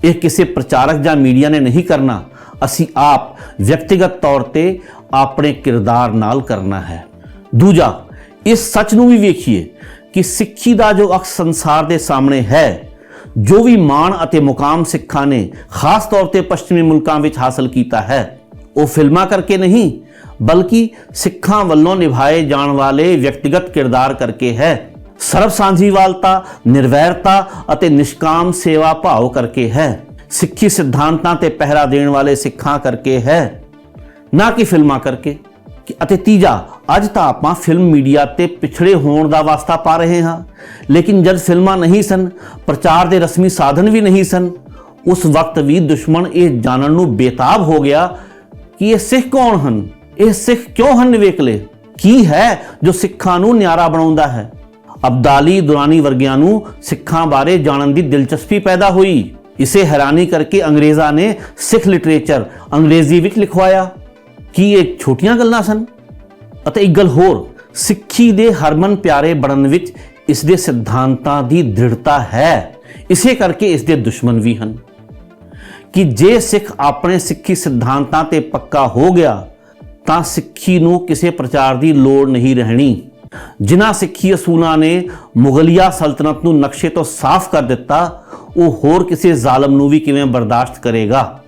ਇਹ ਕਿਸੇ ਪ੍ਰਚਾਰਕ ਜਾਂ ਮੀਡੀਆ ਨੇ ਨਹੀਂ ਕਰਨਾ। ਅਸੀਂ ਆਪ ਵਿਅਕਤੀਗਤ ਤੌਰ ਤੇ ਆਪਣੇ ਕਿਰਦਾਰ ਨਾਲ ਕਰਨਾ ਹੈ। ਦੂਜਾ ਇਸ ਸੱਚ ਨੂੰ ਵੀ ਵੇਖੀਏ ਕਿ ਸਿੱਖੀ ਦਾ ਜੋ ਅਕਸ ਸੰਸਾਰ ਦੇ ਸਾਹਮਣੇ ਹੈ, ਜੋ ਵੀ ਮਾਣ ਅਤੇ ਮੁਕਾਮ ਸਿੱਖਾਂ ਨੇ ਖਾਸ ਤੌਰ ਤੇ ਪੱਛਮੀ ਮੁਲਕਾਂ ਵਿੱਚ ਹਾਸਲ ਕੀਤਾ ਹੈ, ਉਹ ਫਿਲਮਾਂ ਕਰਕੇ ਨਹੀਂ ਬਲਕਿ ਸਿੱਖਾਂ ਵੱਲੋਂ ਨਿਭਾਏ ਜਾਣ ਵਾਲੇ ਵਿਅਕਤੀਗਤ ਕਿਰਦਾਰ ਕਰਕੇ ਹੈ। ਸਰਬ ਸਾਂਝੀਵਾਲਤਾ, ਨਿਰਵੈਰਤਾ ਅਤੇ ਨਿਸ਼ਕਾਮ ਸੇਵਾ ਭਾਵ ਕਰਕੇ ਹੈ। ਸਿੱਖੀ ਸਿਧਾਂਤਾਂ ਤੇ ਪਹਿਰਾ ਦੇਣ ਵਾਲੇ ਸਿੱਖਾਂ ਕਰਕੇ ਹੈ। ਨਾ ਕਿ ਫਿਲਮਾਂ ਕਰਕੇ। ਅਤੇ ਤੀਜਾ, ਅੱਜ ਤਾਂ ਆਪਾਂ ਫਿਲਮ ਮੀਡੀਆ ਤੇ ਪਿਛੜੇ ਹੋਣ ਦਾ ਵਾਸਤਾ ਪਾ ਰਹੇ ਹਾਂ। ਲੇਕਿਨ ਜਦ ਫਿਲਮਾਂ ਨਹੀਂ ਸਨ, ਪ੍ਰਚਾਰ ਦੇ ਰਸਮੀ ਸਾਧਨ ਵੀ ਨਹੀਂ ਸਨ, ਉਸ ਵਕਤ ਵੀ ਦੁਸ਼ਮਣ ਇਹ ਜਾਣਨ ਨੂੰ ਬੇਤਾਬ ਹੋ ਗਿਆ ਕਿ ਇਹ ਸਿੱਖ ਕੌਣ ਹਨ? ਇਹ ਸਿੱਖ ਕਿਉਂ ਹਨ ਨਿਵੇਕਲੇ ਕੀ ਹੈ ਜੋ ਸਿੱਖਾਂ ਨੂੰ ਨਿਆਰਾ ਬਣਾਉਂਦਾ ਹੈ? ਅਬਦਾਲੀ ਦੁਰਾਨੀ ਵਰਗਿਆਂ ਨੂੰ ਸਿੱਖਾਂ ਬਾਰੇ ਜਾਣਨ ਦੀ ਦਿਲਚਸਪੀ ਪੈਦਾ ਹੋਈ। ਇਸੇ ਹੈਰਾਨੀ ਕਰਕੇ ਅੰਗਰੇਜ਼ਾਂ ਨੇ ਸਿੱਖ ਲਿਟਰੇਚਰ ਅੰਗਰੇਜ਼ੀ ਵਿੱਚ ਲਿਖਵਾਇਆ। ਕੀ ਇਹ ਛੋਟੀਆਂ ਗੱਲਾਂ ਸਨ? ਅਤੇ ਇੱਕ ਗੱਲ ਹੋਰ, ਸਿੱਖੀ ਦੇ ਹਰਮਨ ਪਿਆਰੇ ਬਣਨ ਵਿੱਚ ਇਸ ਦੇ ਸਿਧਾਂਤਾਂ ਦੀ ਦ੍ਰਿੜਤਾ ਹੈ। ਇਸੇ ਕਰਕੇ ਇਸ ਦੇ ਦੁਸ਼ਮਣ ਵੀ ਹਨ। ਕਿ ਜੇ ਸਿੱਖ ਆਪਣੇ ਸਿੱਖੀ ਸਿਧਾਂਤਾਂ ਤੇ ਪੱਕਾ ਹੋ ਗਿਆ ਤਾਂ ਸਿੱਖੀ ਨੂੰ ਕਿਸੇ ਪ੍ਰਚਾਰ ਦੀ ਲੋੜ ਨਹੀਂ ਰਹਿਣੀ। ਜਿਨ੍ਹਾਂ ਸਿੱਖੀ ਅਸੂਲਾਂ ਨੇ ਮੁਗਲਿਆ ਸਲਤਨਤ ਨੂੰ ਨਕਸ਼ੇ ਤੋਂ ਸਾਫ਼ ਕਰ ਦਿੱਤਾ, ਉਹ ਹੋਰ ਕਿਸੇ ਜ਼ਾਲਮ ਨੂੰ ਵੀ ਕਿਵੇਂ ਬਰਦਾਸ਼ਤ ਕਰੇਗਾ?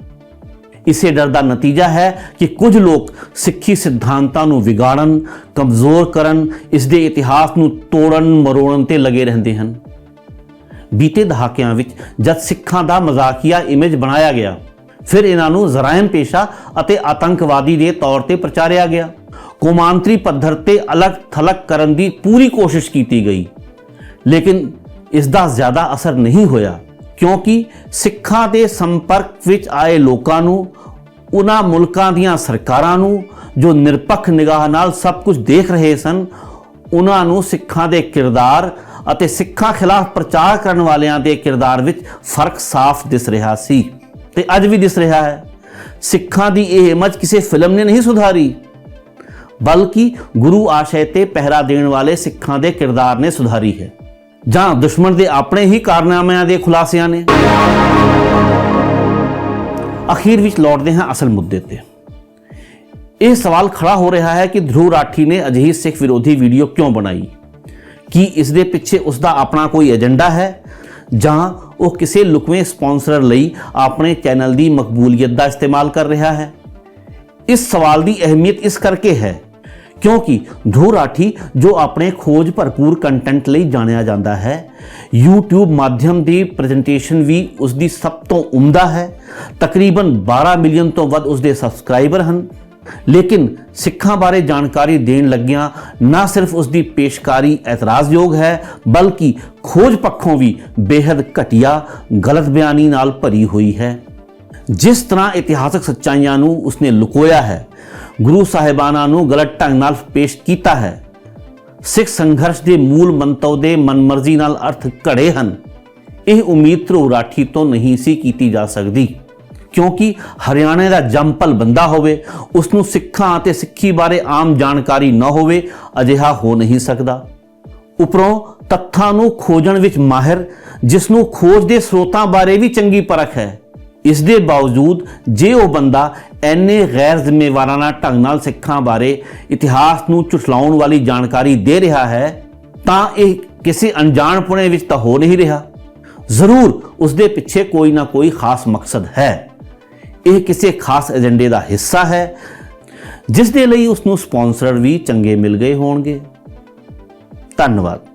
ਇਸੇ ਡਰ ਦਾ ਨਤੀਜਾ ਹੈ ਕਿ ਕੁਝ ਲੋਕ ਸਿੱਖੀ ਸਿਧਾਂਤਾਂ ਨੂੰ ਵਿਗਾੜਨ, ਕਮਜ਼ੋਰ ਕਰਨ, ਇਸ ਦੇ ਇਤਿਹਾਸ ਨੂੰ ਤੋੜਨ, ਮਰੋੜਨ ਤੇ ਲੱਗੇ ਰਹਿੰਦੇ ਹਨ। ਬੀਤੇ ਦਹਾਕਿਆਂ ਵਿੱਚ ਜਦ ਸਿੱਖਾਂ ਦਾ ਮਜ਼ਾਕੀਆ ਇਮੇਜ ਬਣਾਇਆ ਗਿਆ ਫਿਰ ਇਹਨਾਂ ਨੂੰ ਜ਼ਰਾਇਮ ਪੇਸ਼ਾ ਅਤੇ ਆਤੰਕਵਾਦੀ ਦੇ ਤੌਰ ਤੇ ਪ੍ਰਚਾਰਿਆ ਗਿਆ। ਕੌਮਾਂਤਰੀ ਪੱਧਰ ਤੇ ਅਲੱਗ ਥਲਗ ਕਰਨ ਦੀ ਪੂਰੀ ਕੋਸ਼ਿਸ਼ ਕੀਤੀ ਗਈ। ਲੇਕਿਨ ਇਸ ਦਾ ਜ਼ਿਆਦਾ ਅਸਰ ਨਹੀਂ ਹੋਇਆ, ਕਿਉਂਕਿ ਸਿੱਖਾਂ ਦੇ ਸੰਪਰਕ ਵਿੱਚ ਆਏ ਲੋਕਾਂ ਨੂੰ, ਉਹਨਾਂ ਮੁਲਕਾਂ ਦੀਆਂ ਸਰਕਾਰਾਂ ਨੂੰ, ਜੋ ਨਿਰਪੱਖ ਨਿਗਾਹ ਨਾਲ ਸਭ ਕੁਝ ਦੇਖ ਰਹੇ ਸਨ, ਉਹਨਾਂ ਨੂੰ ਸਿੱਖਾਂ ਦੇ ਕਿਰਦਾਰ ਅਤੇ ਸਿੱਖਾਂ ਖਿਲਾਫ ਪ੍ਰਚਾਰ ਕਰਨ ਵਾਲਿਆਂ ਦੇ ਕਿਰਦਾਰ ਵਿੱਚ ਫ਼ਰਕ ਸਾਫ਼ ਦਿਸ ਰਿਹਾ ਸੀ। ਤੇ ਅੱਜ ਵੀ ਦਿਸ ਰਿਹਾ ਹੈ। ਸਿੱਖਾਂ ਦੀ ਇਹ ਇਮਜ ਕਿਸੇ ਫਿਲਮ ਨੇ ਨਹੀਂ ਸੁਧਾਰੀ। ਬਲਕਿ ਗੁਰੂ ਆਸ਼ੇ ਤੇ ਪਹਿਰਾ ਦੇਣ ਵਾਲੇ ਸਿੱਖਾਂ ਦੇ ਕਿਰਦਾਰ ਨੇ ਸੁਧਾਰੀ ਹੈ। ਜਾਂ ਦੁਸ਼ਮਣ ਦੇ ਆਪਣੇ ਹੀ ਕਾਰਨਾਮਿਆਂ ਦੇ ਖੁਲਾਸਿਆਂ ਨੇ। ਅਖੀਰ ਵਿੱਚ ਲੌਟਦੇ ਹਾਂ ਅਸਲ ਮੁੱਦੇ ਤੇ। ਇਹ ਸਵਾਲ ਖੜਾ ਹੋ ਰਿਹਾ ਹੈ ਕਿ ਧਰੂ ਰਾਠੀ ਨੇ ਅਜਿਹੀ ਸਿੱਖ ਵਿਰੋਧੀ ਵੀਡੀਓ ਕਿਉਂ ਬਣਾਈ? ਕੀ ਇਸ ਦੇ ਪਿੱਛੇ ਉਸ ਦਾ ਆਪਣਾ ਕੋਈ ਏਜੰਡਾ ਹੈ? ਜਾਂ ਉਹ ਕਿਸੇ ਲੁਕਵੇਂ ਸਪਾਂਸਰ ਲਈ ਆਪਣੇ ਚੈਨਲ ਦੀ ਮਕਬੂਲੀਅਤ ਦਾ ਇਸਤੇਮਾਲ ਕਰ ਰਿਹਾ ਹੈ। ਇਸ ਸਵਾਲ ਦੀ ਅਹਿਮੀਅਤ ਇਸ ਕਰਕੇ ਹੈ ਕਿਉਂਕਿ ਧਰੂ ਰਾਠੀ ਜੋ ਆਪਣੇ ਖੋਜ ਭਰਪੂਰ ਕੰਟੈਂਟ ਲਈ ਜਾਣਿਆ ਜਾਂਦਾ ਹੈ, YouTube ਮਾਧਿਅਮ ਦੀ ਪ੍ਰੈਜੈਂਟੇਸ਼ਨ ਵੀ ਉਸ ਦੀ ਸਭ ਤੋਂ ਉਮਦਾ ਹੈ। ਤਕਰੀਬਨ 12 ਮਿਲੀਅਨ ਤੋਂ ਵੱਧ ਉਸ ਦੇ ਸਬਸਕ੍ਰਾਈਬਰ ਹਨ। ਲੇਕਿਨ ਸਿੱਖਾਂ ਬਾਰੇ ਜਾਣਕਾਰੀ ਦੇਣ ਲੱਗਿਆਂ ਨਾ ਸਿਰਫ ਉਸ ਦੀ ਪੇਸ਼ਕਾਰੀ ਇਤਰਾਜ਼ਯੋਗ ਹੈ, ਬਲਕਿ ਖੋਜ ਪੱਖੋਂ ਵੀ ਬੇहद ਘਟੀਆ, ਗਲਤ ਬਿਆਨੀ ਨਾਲ ਭਰੀ ਹੋਈ ਹੈ। ਜਿਸ ਤਰ੍ਹਾਂ ਇਤਿਹਾਸਕ ਸੱਚਾਈਆਂ ਨੂੰ ਉਸਨੇ ਲੁਕੋਇਆ ਹੈ, ਗੁਰੂ ਸਾਹਿਬਾਨਾਂ ਨੂੰ ਗਲਤ ਢੰਗ ਨਾਲ ਪੇਸ਼ ਕੀਤਾ ਹੈ। ਸਿੱਖ ਸੰਘਰਸ਼ ਦੇ ਮੂਲ ਮੰਤਵ ਦੇ ਮਨਮਰਜ਼ੀ ਨਾਲ ਅਰਥ ਘੜੇ ਹਨ। ਇਹ ਉਮੀਦ ਧਰੂ ਰਾਠੀ ਤੋਂ ਨਹੀਂ ਸੀ ਕੀਤੀ ਜਾ ਸਕਦੀ। ਕਿਉਂਕਿ ਹਰਿਆਣੇ ਦਾ ਜੰਪਲ ਬੰਦਾ ਹੋਵੇ ਉਸ ਨੂੰ ਸਿੱਖਾਂ ਅਤੇ ਸਿੱਖੀ ਬਾਰੇ ਆਮ ਜਾਣਕਾਰੀ ਨਾ ਹੋਵੇ, ਅਜਿਹਾ ਹੋ ਨਹੀਂ ਸਕਦਾ। ਉਪਰੋਂ ਤੱਥਾਂ ਨੂੰ ਖੋਜਣ ਵਿੱਚ ਮਾਹਿਰ ਜਿਸ ਨੂੰ ਖੋਜ ਦੇ ਸਰੋਤਾਂ ਬਾਰੇ ਵੀ ਚੰਗੀ ਪਰਖ ਹੈ, ਇਸ ਦੇ ਬਾਵਜੂਦ ਜੇ ਉਹ ਬੰਦਾ ਐਨੇ ਗੈਰ ਜ਼ਿੰਮੇਵਾਰਾਨਾ ਢੰਗ ਨਾਲ ਸਿੱਖਾਂ ਬਾਰੇ ਇਤਿਹਾਸ ਨੂੰ ਝੁਠਲਾਉਣ ਵਾਲੀ ਜਾਣਕਾਰੀ ਦੇ ਰਿਹਾ ਹੈ, ਤਾਂ ਇਹ ਕਿਸੇ ਅਣਜਾਣਪੁਣੇ ਵਿੱਚ ਤਾਂ ਹੋ ਨਹੀਂ ਰਿਹਾ। ਜ਼ਰੂਰ ਉਸ ਦੇ ਪਿੱਛੇ ਕੋਈ ਨਾ ਕੋਈ ਖਾਸ ਮਕਸਦ ਹੈ। ਇਹ ਕਿਸੇ ਖਾਸ ਏਜੰਡੇ ਦਾ ਹਿੱਸਾ ਹੈ, ਜਿਸ ਦੇ ਲਈ ਉਸ ਨੂੰ ਸਪਾਂਸਰ ਵੀ ਚੰਗੇ ਮਿਲ ਗਏ ਹੋਣਗੇ। ਧੰਨਵਾਦ।